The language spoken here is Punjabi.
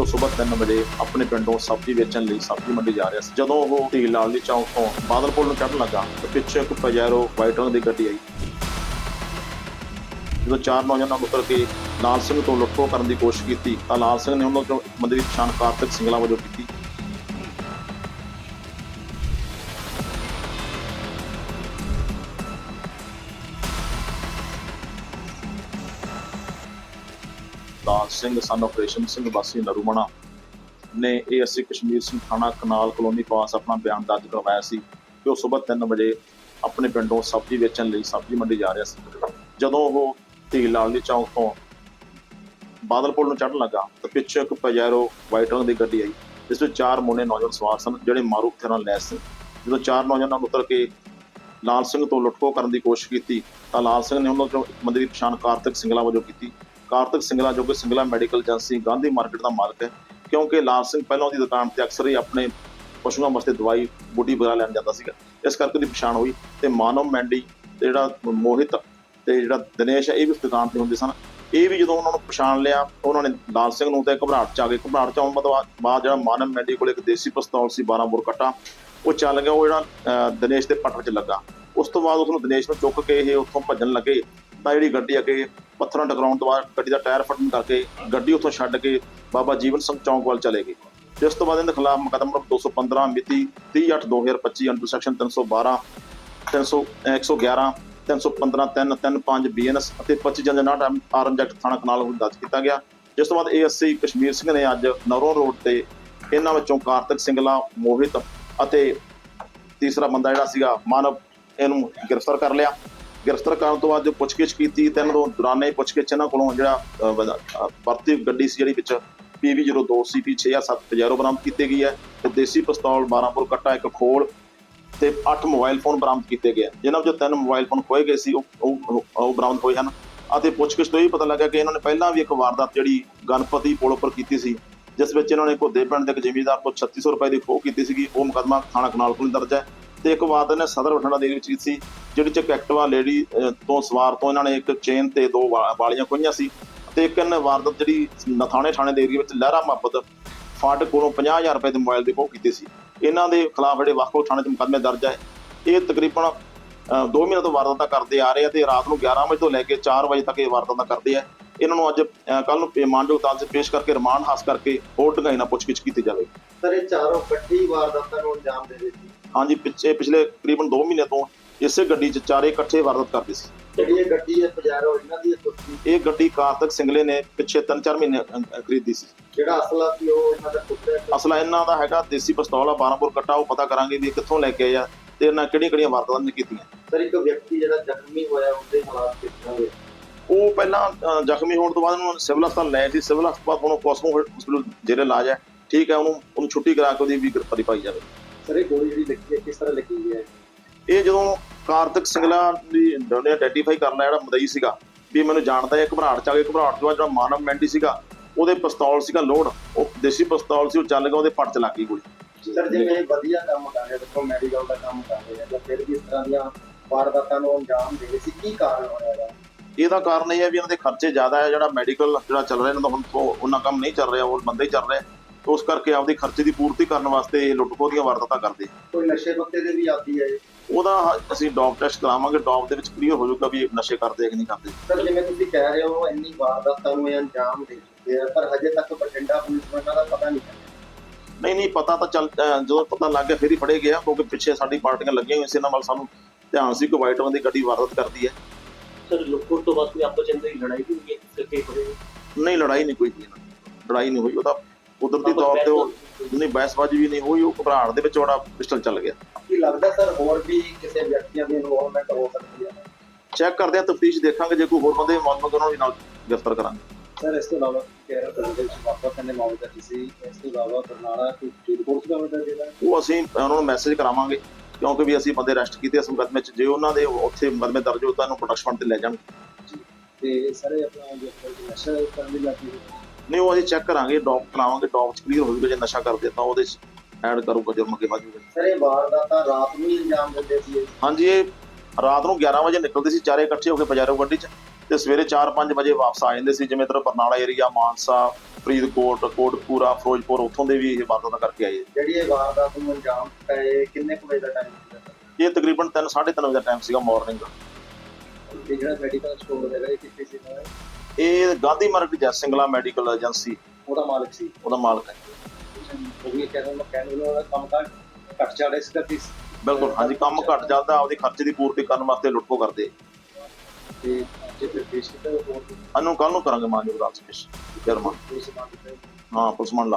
ਉਹ ਸਵੇਰ 3 ਵਜੇ ਆਪਣੇ ਪਿੰਡੋਂ ਸਬਜ਼ੀ ਵੇਚਣ ਲਈ ਸਬਜ਼ੀ ਮੰਡੀ ਜਾ ਰਿਹਾ ਸੀ, ਜਦੋਂ ਉਹ ਢੀਲ ਲਾਲ ਦੀ ਚੌਂਕ ਤੋਂ ਬਾਦਲਪੁਰ ਨੂੰ ਚੜ੍ਹਨ ਲੱਗਾ, ਤੇ ਪਿੱਛੇ ਇੱਕ ਪਜੈਰੋ ਵਾਈਟ ਰੰਗ ਦੀ ਗੱਡੀ ਆਈ। ਜਦੋਂ ਚਾਰ ਨੌਜਵਾਨਾਂ ਉਤਰ ਕੇ ਲਾਲ ਸਿੰਘ ਤੋਂ ਲੁੱਟੋ ਕਰਨ ਦੀ ਕੋਸ਼ਿਸ਼ ਕੀਤੀ, ਤਾਂ ਲਾਲ ਸਿੰਘ ਨੇ ਉਹਨਾਂ ਚੋਂ ਇੱਕ ਬੰਦੇ ਦੀ ਪਛਾਣ ਕਾਰਤਿਕ ਸਿੰਗਲਾ ਵਜੋਂ ਕੀਤੀ। ਲਾਲ ਸਿੰਘ ਸਨ ਆਪਰੇਸ਼ਨ ਸਿੰਘ, ਵਾਸੀ ਨਰੂਮਣਾ ਨੇ ਇਹ ਅਸੀਂ ਕਸ਼ਮੀਰ ਸਿੰਘ ਥਾਣਾ ਕਨਾਲ ਕਲੋਨੀ ਪਾਸ ਆਪਣਾ ਬਿਆਨ ਦਰਜ ਕਰਵਾਇਆ ਸੀ ਕਿ ਉਹ ਸਵੇਰ 3 ਵਜੇ ਆਪਣੇ ਪਿੰਡੋਂ ਸਬਜ਼ੀ ਵੇਚਣ ਲਈ ਸਬਜ਼ੀ ਮੰਡੀ ਜਾ ਰਿਹਾ ਸੀ। ਜਦੋਂ ਉਹ ਢੀਲ ਲਾਲ ਦੀ ਚੌਂਕ ਤੋਂ ਬਾਦਲਪੁਰ ਨੂੰ ਚੜ੍ਹਨ ਲੱਗਾ ਤਾਂ ਪਿੱਛੇ ਇੱਕ ਪਜੈਰੋ ਵਾਈਟ ਰੰਗ ਦੀ ਗੱਡੀ ਆਈ, ਜਿਸ ਵਿੱਚ ਚਾਰ ਮੁੰਡੇ ਨੌਜਵਾਨ ਸਵਾਰ ਸਨ, ਜਿਹੜੇ ਮਾਰੂ ਹਥਿਆਰਾਂ ਨਾਲ ਲੈਸ ਸਨ। ਜਦੋਂ ਚਾਰ ਨੌਜਵਾਨਾਂ ਨੂੰ ਉਤਰ ਕੇ ਲਾਲ ਸਿੰਘ ਤੋਂ ਲੁੱਟਖੋ ਕਰਨ ਦੀ ਕੋਸ਼ਿਸ਼ ਕੀਤੀ ਤਾਂ ਲਾਲ ਸਿੰਘ ਨੇ ਉਹਨਾਂ ਚੋਂ ਇੱਕ ਬੰਦੇ ਦੀ ਪਛਾਣ ਕਾਰਤਿਕ ਸਿੰਗਲਾ ਵਜੋਂ ਕੀਤੀ। ਕਾਰਤਿਕ ਸਿੰਗਲਾ ਜੋ ਕਿ Singla medical agency Gandhi market ਦਾ ਮਾਲਕ ਹੈ, ਕਿਉਂਕਿ ਲਾਲ ਸਿੰਘ ਪਹਿਲਾਂ ਉਹਦੀ ਦੁਕਾਨ ਤੇ ਅਕਸਰ ਹੀ ਆਪਣੇ ਪਸ਼ੂਆਂ ਵਾਸਤੇ ਦਵਾਈ, ਬੂਟੀ ਵਗੈਰਾ ਲੈਣ ਜਾਂਦਾ ਸੀਗਾ। ਇਸ ਕਰਕੇ ਉਹਦੀ ਪਛਾਣ ਹੋਈ ਤੇ ਮਾਨਵ ਮੈਂਡੀ ਤੇ ਜਿਹੜਾ ਮੋਹਿਤ ਤੇ ਜਿਹੜਾ ਦਿਨੇਸ਼ ਹੈ, ਇਹ ਵੀ ਦੁਕਾਨ ਤੇ ਹੁੰਦੇ ਸਨ। ਇਹ ਵੀ ਜਦੋਂ ਉਹਨਾਂ ਨੂੰ ਪਛਾਣ ਲਿਆ, ਉਹਨਾਂ ਨੇ ਲਾਲ ਸਿੰਘ ਨੂੰ ਤੇ ਘਬਰਾਹਟ ਚ ਆ ਗਏ ਘਬਰਾਹਟ ਚ ਆਉਣ ਤੋਂ ਬਾਅਦ ਬਾਅਦ ਜਿਹੜਾ ਮਾਨਵ ਮੈਂਡੀ ਕੋਲ ਇੱਕ ਦੇਸੀ ਪਿਸਤੌਲ ਸੀ 12 ਬੋਰ ਕੱਟਾ, ਉਹ ਚੱਲ ਗਿਆ, ਉਹ ਜਿਹੜਾ ਦਿਨੇਸ਼ ਦੇ ਪੱਟ ਵਿੱਚ ਲੱਗਾ। ਉਸ ਤੋਂ ਬਾਅਦ ਉਸਨੂੰ ਦਿਨੇਸ਼ ਨੂੰ ਚੁੱਕ ਕੇ ਇਹ ਉੱਥੋਂ ਭੱਜਣ ਲੱਗੇ। ਤਾਂ ਜਿਹੜੀ ਗੱਡੀ ਅੱਗੇ ਪੱਥਰਾਂ ਟਕਰਾਉਣ ਤੋਂ ਬਾਅਦ ਗੱਡੀ ਦਾ ਟਾਇਰ ਫਟਣ ਕਰਕੇ ਗੱਡੀ ਉੱਥੋਂ ਛੱਡ ਕੇ ਬਾਬਾ ਜੀਵਨ ਸਿੰਘ ਚੌਂਕ ਵੱਲ ਚਲੇ ਗਏ। ਜਿਸ ਤੋਂ ਬਾਅਦ ਇਹਨਾਂ ਦੇ ਖਿਲਾਫ ਮੁਕੱਦਮਾ ਨੰਬਰ 215 ਮਿਤੀ 30/8/2025 ਅੰਡਰ ਸੈਕਸ਼ਨ 312 300 111 315 3 35 ਬੀਐਨਐਸ ਅਤੇ 25 ਜਨਜਨਾਟ ਆਰਮ ਜੈਕਟ ਥਾਣਾ ਕਨਾਲ ਨੂੰ ਦਰਜ ਕੀਤਾ ਗਿਆ। ਜਿਸ ਤੋਂ ਬਾਅਦ ਏਐਸਸੀ ਕਸ਼ਮੀਰ ਸਿੰਘ ਨੇ ਅੱਜ ਨਰੋਂ ਰੋਡ ਤੇ ਇਹਨਾਂ ਵਿੱਚੋਂ ਕਾਰਤਿਕ ਸਿੰਗਲਾ, ਮੋਹਿਤ ਅਤੇ ਤੀਸਰਾ ਬੰਦਾ ਜਿਹੜਾ ਸੀਗਾ, ਮਾਨਵ, ਇਹਨੂੰ ਗ੍ਰਿਫਤਾਰ ਕਰ ਲਿਆ। ਗ੍ਰਿਫਤਾਰ ਕਰਨ ਤੋਂ ਬਾਅਦ ਜੋ ਪੁੱਛਗਿੱਛ ਕੀਤੀ ਤਾਂ ਇਹਨਾਂ ਤੋਂ ਦੌਰਾਨੇ ਪੁੱਛਗਿੱਛ ਇਹਨਾਂ ਕੋਲੋਂ ਜਿਹੜਾ ਵਰਤੀ ਗੱਡੀ ਸੀ ਜਿਹੜੀ ਵਿੱਚ PV02 CP 6 ਜਾਂ 7 ਪਜੈਰੋ ਬਰਾਮਦ ਕੀਤੀ ਗਈ ਹੈ ਤੇ ਦੇਸੀ ਪਿਸਤੌਲ 12 ਬੋਰ ਕੱਟਾ ਇੱਕ ਖੋਲ ਤੇ 8 ਮੋਬਾਈਲ ਫੋਨ ਬਰਾਮਦ ਕੀਤੇ ਗਏ ਜਿਨ੍ਹਾਂ ਵਿੱਚੋਂ ਤਿੰਨ ਮੋਬਾਈਲ ਫੋਨ ਖੋਏ ਗਏ ਸੀ, ਉਹ, ਉਹ- ਬਰਾਮਦ ਹੋਏ ਹਨ। ਅਤੇ ਪੁੱਛਗਿੱਛ ਤੋਂ ਇਹ ਪਤਾ ਲੱਗਾ ਕਿ ਇਹਨਾਂ ਨੇ ਪਹਿਲਾਂ ਵੀ ਇੱਕ ਵਾਰਦਾਤ ਜਿਹੜੀ ਗਣਪਤੀ ਪੁਲ ਉੱਪਰ ਕੀਤੀ ਸੀ, ਜਿਸ ਵਿੱਚ ਇਹਨਾਂ ਨੇ ਘੋਦੇ ਪਿੰਡ ਦੇ ਇੱਕ ਜ਼ਿਮੀਂਦਾਰ ਤੋਂ 3600 ਰੁਪਏ ਦੀ ਖੋਹ ਕੀਤੀ ਸੀਗੀ। ਉਹ ਮੁਕੱਦਮਾ ਥਾਣਾ ਕਨਾਲ ਕੋਲ ਦਰਜ ਹੈ। ਤੇ ਇੱਕ ਵਾਰਦਾਤ ਨੇ ਸਦਰ ਬਠਿੰਡਾ ਦੇ ਵਿੱਚ ਕੀਤੀ ਸੀ, ਜਿਹੜੀ ਚ ਇੱਕ ਐਕਟਿਵਾ ਲੇਡੀ ਤੋਂ ਸਵਾਰ ਤੋਂ ਇਹਨਾਂ ਨੇ ਇੱਕ ਚੇਨ ਤੇ ਦੋ ਵਾਲੀਆਂ ਖੋਈਆਂ ਸੀ ਤੇ ਇੱਕ ਇਹਨਾਂ ਵਾਰਦਾਤ ਜਿਹੜੀ ਨਥਾਣੇ ਥਾਣੇ ਦੇ ਏਰੀਆ ਵਿੱਚ ਲਹਿਰਾ ਮੁਹੱਬਤ ਫਾਟਕ ਕੋਲੋਂ 50000 ਰੁਪਏ ਦੇ ਮੋਬਾਈਲ ਦੇ ਖੋਹ ਕੀਤੀ ਸੀ। ਇਹਨਾਂ ਦੇ ਖਿਲਾਫ ਜਿਹੜੇ ਵੱਖ-ਵੱਖ ਥਾਣੇ 'ਚ ਮੁਕੱਦਮੇ ਦਰਜ ਹੈ। ਇਹ ਤਕਰੀਬਨ 2 ਮਹੀਨੇ ਤੋਂ ਵਾਰਦਾਤਾਂ ਕਰਦੇ ਆ ਰਹੇ ਆ ਤੇ ਰਾਤ ਨੂੰ 11 ਵਜੇ ਤੋਂ ਲੈ ਕੇ 4 ਵਜੇ ਤੱਕ ਇਹ ਵਾਰਦਾਤਾਂ ਕਰਦੇ ਆ। ਇਹਨਾਂ ਨੂੰ ਅੱਜ ਕੱਲ ਨੂੰ ਮਾਨਯੋਗ ਅਦਾਲਤ 'ਚ ਪੇਸ਼ ਕਰਕੇ ਰਿਮਾਂਡ ਹਾਸ ਕਰਕੇ ਹੋਰ ਢੰਗਾਈ ਨਾਲ ਪੁੱਛਗਿੱਛ ਕੀਤੀ ਜਾਵੇਗੀ ਸਰ, ਇਹ ਚਾਰੋਂ ਇਕੱਠੀ ਵਾਰਦਾਤਾਂ ਨੂੰ ਅੰਜਾਮ ਦੇ ਦਿੱਤੀ। ਹਾਂਜੀ ਪਿੱਛੇ ਪਿਛਲੇ ਤਕਰੀਬਨ 2 ਮਹੀਨੇ ਤੋਂ ਇਸੇ ਗੱਡੀ 'ਚ ਚਾਰੇ ਇਕੱਠੇ ਵਾਰਦਾਤ ਕਰਦੇ ਸੀ। ਜਿਹੜੀ ਇਹ ਗੱਡੀ ਹੈ ਪਜਾਰੋ ਇਹਨਾਂ ਦੀ ਕੁਰਸੀ ਇਹ ਗੱਡੀ ਕਾਰਤਿਕ ਸਿੰਗਲੇ ਨੇ ਪਿੱਛੇ 3-4 ਮਹੀਨੇ ਅ, ਅ, ਖਰੀਦੀ ਸੀ। ਜਿਹੜਾ ਅਸਲਾ ਸੀ ਉਹ ਇਹਨਾਂ ਦਾ ਪੁੱਤਰ ਹੈ? ਅਸਲਾ ਇਹਨਾਂ ਦਾ ਹੈਗਾ ਦੇਸੀ ਪਿਸਤੌਲ ਆ 12 ਬੋਰ ਕੱਟਾ ਉਹ ਪਤਾ ਕਰਾਂਗੇ ਵੀ ਇਹ ਕਿੱਥੋਂ ਲੈ ਕੇ ਆਏ ਆ ਤੇ ਇਹਨਾਂ ਕਿਹੜੀਆਂ ਕਿਹੜੀਆਂ ਵਾਰਦਾਤਾਂ ਨੇ ਕੀਤੀਆਂ। ਸਰ ਇੱਕ ਵਿਅਕਤੀ ਜਿਹੜਾ ਜ਼ਖਮੀ ਹੋਇਆ ਉਹਦੇ ਹਾਲਾਤ ਕਿਸ ਤਰ੍ਹਾਂ ਦੇ? ਉਹ ਪਹਿਲਾਂ ਅ, ਜ਼ਖਮੀ ਹੋਣ ਤੋਂ ਬਾਅਦ ਉਹਨੂੰ ਸਿਵਲ ਹਸਪਤਾਲ ਲੈ ਸੀ। ਸਿਵਲ ਹਸਪਤਾਲ ਹੁਣ ਕੋਸਮੋ ਹਸਪਤਾਲ ਜਿਹੜੇ ਇਲਾਜ ਹੈ। ਠੀਕ ਹੈ ਉਹਨੂੰ ਉਹਨੂੰ ਛੁੱਟੀ ਕਰਾ ਕੇ ਉਹਦੀ ਵੀ ਗ੍ਰਿਫਤਾਰੀ ਪਾਈ ਜਾਵੇ। ਸਰ ਇਹ ਗੋਲੀ ਜਿਹੜੀ ਲੱਗੀ ਹੈ ਕਿਸ ਤਰ੍ਹਾਂ ਲੱਗੀ ਹੋਈ ਹੈ? ਇਹ ਜਦੋਂ ਕਾਰਤਿਕ ਸਿੰਗਲਾ ਦੀ ਨੇ ਆਈਡੈਂਟੀਫਾਈ ਕਰਨਾ ਜਿਹੜਾ ਮਦਈ ਸੀਗਾ ਵੀ ਮੈਨੂੰ ਜਾਣਦਾ ਹੈ ਘਬਰਾਹਟ ਚ ਆ ਗਏ ਘਬਰਾਹਟ ਤੋਂ ਬਾਅਦ ਜਿਹੜਾ ਮਾਨਵ ਮੈਂਡੀ ਸੀਗਾ ਉਹਦੇ ਪਿਸਤੌਲ ਸੀਗਾ ਲੋਡ ਉਹ ਦੇਸੀ ਪਿਸਤੌਲ ਸੀ ਉਹ ਚੱਲ ਗਿਆ ਉਹਦੇ ਪੱਟ ਚ ਲੱਗ ਗਈ ਗੋਲੀ। ਸਰ ਜਿਵੇਂ ਵਧੀਆ ਕੰਮ ਕਰ ਰਿਹਾ ਦੇਖੋ ਮੈਡੀਕਲ ਦਾ ਕੰਮ ਕਰ ਰਿਹਾ ਜਾਂ ਫਿਰ ਵੀ ਇਸ ਤਰ੍ਹਾਂ ਦੀਆਂ ਵਾਰਦਾਤਾਂ ਨੂੰ ਅੰਜਾਮ ਦੇ ਰਹੇ ਸੀ ਕੀ ਕਾਰਨ ਹੋਇਆ ਇਹਦਾ? ਇਹਦਾ ਕਾਰਨ ਇਹ ਹੈ ਵੀ ਇਹਨਾਂ ਦੇ ਖਰਚੇ ਜ਼ਿਆਦਾ ਹੈ ਜਿਹੜਾ ਮੈਡੀਕਲ ਜਿਹੜਾ ਚੱਲ ਰਿਹਾ ਇਹਨਾਂ ਦਾ ਹੁਣ ਉਹਨਾਂ ਕੰਮ ਨਹੀਂ ਚੱਲ ਰਿਹਾ ਉਹ ਬੰਦੇ ਹੀ ਚੱਲ ਰਿਹਾ ਉਸ ਕਰਕੇ ਆਪਦੀ ਖਰਚੇ ਦੀ ਪੂਰਤੀ ਕਰਨ ਵਾਸਤੇ ਇਹ ਲੁੱਟ ਖੋਹ ਦੀਆਂ ਵਾਰਦਾਤਾਂ ਕਰਦੇ ਕੋਈ ਨਸ਼ੇ ਪੱਤੇ ਦੇ ਵੀ ਆਦੀ ਹੈ। ਉਹਦਾ ਅਸੀਂ ਡੌਪ ਟੈਸਟ ਕਰਾਵਾਂਗੇ ਡੌਪ ਦੇ ਵਿੱਚ ਕਲੀਅਰ ਹੋ ਜਾਊਗਾ ਵੀ ਇਹ ਨਸ਼ੇ ਕਰਦੇ ਆ ਕਿ ਨਹੀਂ ਕਰਦੇ। ਸਰ ਜਿਵੇਂ ਤੁਸੀਂ ਕਹਿ ਰਹੇ ਹੋ ਇੰਨੀ ਵਾਰਦਾਤਾਂ ਨੂੰ ਇਹ ਅੰਜਾਮ ਦੇ ਚੁੱਕੇ ਆ ਪਰ ਹਜੇ ਤੱਕ ਬਠਿੰਡਾ ਪੁਲਿਸ ਨੂੰ ਇਹਨਾਂ ਦਾ ਪਤਾ ਨਹੀਂ ਚੱਲਿਆ ਨਹੀਂ ਨਹੀਂ ਪਤਾ ਤਾਂ ਚੱਲ ਜਦੋਂ ਪਤਾ ਲੱਗ ਗਿਆ ਫਿਰ ਹੀ ਫੜੇ ਗਿਆ ਕਿਉਂਕਿ ਪਿੱਛੇ ਸਾਡੀ ਪਾਰਟੀਆਂ ਲੱਗੀਆਂ ਹੋਈਆਂ ਸੀ ਇਹਨਾਂ ਵੱਲ ਸਾਨੂੰ ਧਿਆਨ ਸੀ ਕਿ ਵਾਈਟ ਰੰਗ ਦੀ ਗੱਡੀ ਵਾਰਦਾਤ ਕਰਦੀ ਹੈ। ਸਰ ਲੁੱਟਖੋਟ ਤੋਂ ਬਾਅਦ ਕੋਈ ਆਪਸ ਚ ਅੰਦਰ ਹੀ ਲੜਾਈ ਵੀ ਹੋਈ ਹੈ? ਕਿਸੇ ਕੇ ਹੋਏ ਨਹੀਂ ਲੜਾਈ ਨਹੀਂ ਕੋਈ ਹੋਈ। ਲੜਾਈ ਨਹੀਂ ਹੋਈ ਉਹਦਾ ਕੁਦਰਤੀ ਤੌਰ ਤੇ ਉਹ ਨਹੀਂ ਬਹਿਸਬਾਜ਼ੀ ਵੀ ਨਹੀਂ ਹੋਈ ਉਹ ਘਬਰਾਹਟ ਦੇ ਵਿੱਚ ਉਹਦਾ ਪਿਸਟਲ ਚੱਲ ਗਿਆ। ਕੀ ਲੱਗਦਾ ਸਰ ਹੋਰ ਵੀ ਕਿਸੇ ਵਿਅਕਤੀਆਂ ਦੀ ਇਨਵੋਲਵਮੈਂਟ ਹੋ ਸਕਦੀ ਹੈ? ਚੈੱਕ ਕਰਦੇ ਆ ਤਫਤੀਸ਼ ਦੇਖਾਂਗੇ ਜੇ ਕੋਈ ਹੋਰ ਬੰਦੇ ਮੌਜੂਦ ਉਹਨਾਂ ਨੂੰ ਨਾਲ ਗ੍ਰਿਫਤਾਰ ਕਰਾਂਗੇ। ਸਰ ਇਸ ਤੋਂ ਇਲਾਵਾ ਪਿੰਡ ਦੇ ਵਿੱਚ ਵਾਪਸ ਕਰਨੇ ਮਾਮਲੇ ਦਾ ਸੀ ਇਸ ਤੋਂ ਇਲਾਵਾ ਬਰਨਾਲਾ ਕੋਈ ਕੋਰਸ ਦਾ ਹੁੰਦਾ ਜਿਹੜਾ ਉਹ ਅਸੀਂ ਉਹਨਾਂ ਨੂੰ ਮੈਸੇਜ ਕਰਾਵਾਂਗੇ ਕਿਉਂਕਿ ਵੀ ਅਸੀਂ ਬੰਦੇ ਅਰੈਸਟ ਕੀਤੇ ਇਸ ਮੁਕੱਦਮੇ 'ਚ ਜੇ ਉਹਨਾਂ ਦੇ ਉੱਥੇ ਮੁਕੱਦਮੇ ਦਰਜ ਹੋ ਤਾਂ ਇਹਨੂੰ ਪ੍ਰੋਟੈਕਸ਼ਨ ਤੇ ਲੈ ਜਾਣਗੇ ਤੇ ਸਾਰੇ ਆਪਣਾ ਜੋ ਨਸ਼ਾ ਕਰਨ ਦੀ ਲੱਗੀ ਨਹੀਂ ਉਹ ਅਸੀਂ ਚੈੱਕ ਕਰਾਂਗੇ ਡੌਪ ਕਰਾਵਾਂਗੇ ਡੌਪ 'ਚ ਕਲੀਅਰ ਹੋ ਜਾਊਗਾ ਜੇ ਨਸ਼ਾ ਕਰਦੇ ਤਾਂ ਉਹਦੇ 'ਚ ਐਡ ਕਰੂਗਾ ਜੁਰਮ ਵੱਧ ਜਾਊਗਾ ਸਰ ਇਹ ਵਾਰਦਾਤਾਂ ਰਾਤ ਨੂੰ ਹੀ ਅੰਜਾਮ ਦਿੰਦੇ ਸੀ। ਹਾਂਜੀ ਇਹ ਰਾਤ ਨੂੰ 11 ਵਜੇ ਨਿਕਲਦੇ ਸੀ ਚਾਰੇ ਇਕੱਠੇ ਹੋ ਕੇ ਬਜ਼ਾਰੋਂ ਗੱਡੀ 'ਚ ਤੇ ਸਵੇਰੇ 4-5 ਵਜੇ ਵਾਪਸ ਆ ਜਾਂਦੇ ਸੀ ਜਿਵੇਂ ਇੱਧਰ ਬਰਨਾਲਾ ਏਰੀਆ ਮਾਨਸਾ ਫਰੀਦਕੋਟ ਕੋਟਪੂਰਾ ਫਿਰੋਜ਼ਪੁਰ ਉੱਥੋਂ ਦੇ ਵੀ ਇਹ ਵਾਰਦਾਤਾਂ ਕਰਕੇ ਆਏ। ਜਿਹੜੀ ਇਹ ਵਾਰਦਾਤ ਨੂੰ ਅੰਜਾਮ ਦਿੱਤਾ ਇਹ ਕਿੰਨੇ ਕੁ ਵਜੇ ਦਾ ਟਾਈਮ ਸੀ ਇਹ ਤਕਰੀਬਨ 3:30 ਵਜੇ ਦਾ ਟਾਈਮ ਸੀਗਾ ਮਾਰਨਿੰਗ ਤੇ ਜਿਹੜਾ ਮੈਡੀਕਲ ਸਟੋਰ ਹੈਗਾ ਇਹ ਕਿੱਥੇ ਸੀ ਨਾ ਇਹ ਗਾਂਧੀ ਮਾਰਕੀਟ ਜੈ ਸਿੰਗਲਾ ਮੈਡੀਕਲ ਏਜੰਸੀ ਉਹਦਾ ਮਾਲਕ ਸੀ ਉਹਦਾ ਮਾਲਕ ਹੈ। ਉਹ ਵੀ ਕਹਿੰਦਾ ਮਕੈਨਿਕਲ ਉਹਦਾ ਕੰਮ ਕਰ ਘੱਟ ਚੜਾ ਇਸ ਕਰਕੇ ਸੀ। ਬਿਲਕੁਲ ਹਾਂਜੀ ਕੰਮ ਘਟ ਜਾਂਦਾ ਆਪਦੇ ਖਰਚੇ ਦੀ ਪੂਰਤੀ ਕਰਨ ਵਾਸਤੇ ਲੁੱਟਖੋ ਕਰਦੇ। ਤੇ ਜੇ ਫਿਰ ਪੇਸ਼ ਕੀਤਾ ਉਹ ਹੋਰ ਅਨੂੰ ਕੱਲ ਨੂੰ ਕਰਾਂਗੇ ਮਾਨਯੋਗ ਅਦਾਲਤ ਜਰਮਨ। ਹਾਂ ਪੁਲਿਸ ਮੰਨ